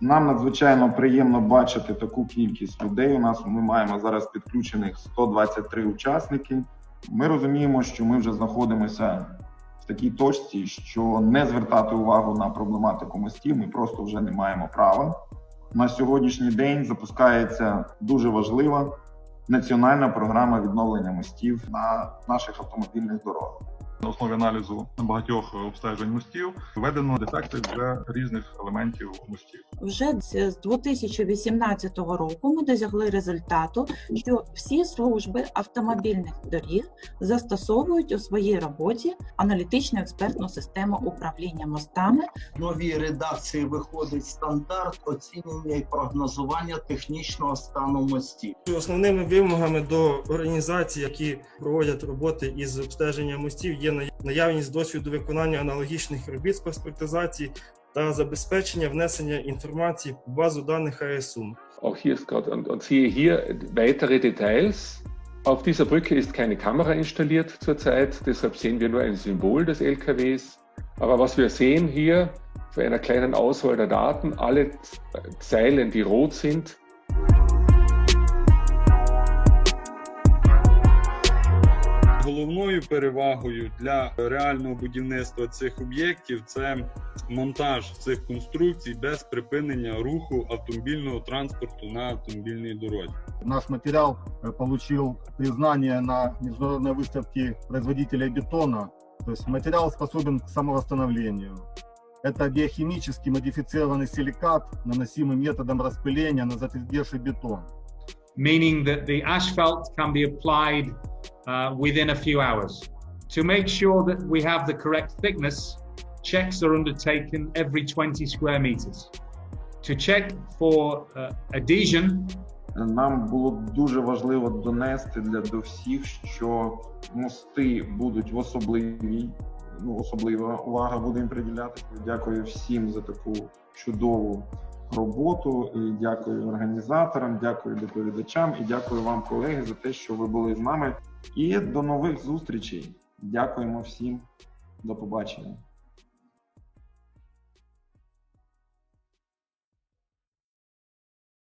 Нам надзвичайно приємно бачити таку кількість людей. У нас ми маємо зараз підключених 123 учасники. Ми розуміємо, що ми вже знаходимося в такій точці, що не звертати увагу на проблематику мостів. Ми просто вже не маємо права. На сьогоднішній день запускається дуже важлива національна програма відновлення мостів на наших автомобільних дорогах. На основі аналізу багатьох обстежень мостів введено дефекти вже різних елементів мостів. Вже з з 2018 року ми досягли результату, що всі служби автомобільних доріг застосовують у своїй роботі аналітичну експертну систему управління мостами В новій редакції виходить стандарт оцінювання і прогнозування технічного стану мостів. Основними вимогами до організацій, які проводять роботи із обстеження мостів, є наявність досвіду виконання аналогічних робіт з паспортизації та забезпечення внесення інформації в базу даних АСУ. Auch hier ist gerade und, und siehe hier weitere Details. Auf dieser Brücke ist keine Kamera installiert zurzeit, deshalb sehen wir nur ein Symbol des LKWs. Aber was wir sehen hier für einer kleinen Auswahl der Daten, alle Zeilen, die rot sind, Головною перевагою для реального будівництва цих об'єктів це монтаж цих конструкцій без припинення руху автомобільного транспорту на автомобільній дорозі. Наш материал э, получил признание на международной выставке производителей бетона. То есть материал способен к самовосстановлению. Это биохимически модифицированный силикат, наносимый методом распыления на затвердевший бетон. meaning that the asphalt can be applied uh, within a few hours. To make sure that we have the correct thickness, checks are undertaken every 20 square meters. To check for uh, adhesion, Нам було дуже важливо донести для до всіх, що мости будуть в особливій, ну особлива увага буде їм приділяти. Дякую всім за таку чудову роботу. І дякую організаторам, дякую доповідачам і дякую вам, колеги, за те, що ви були з нами. І до нових зустрічей. Дякуємо всім. До побачення.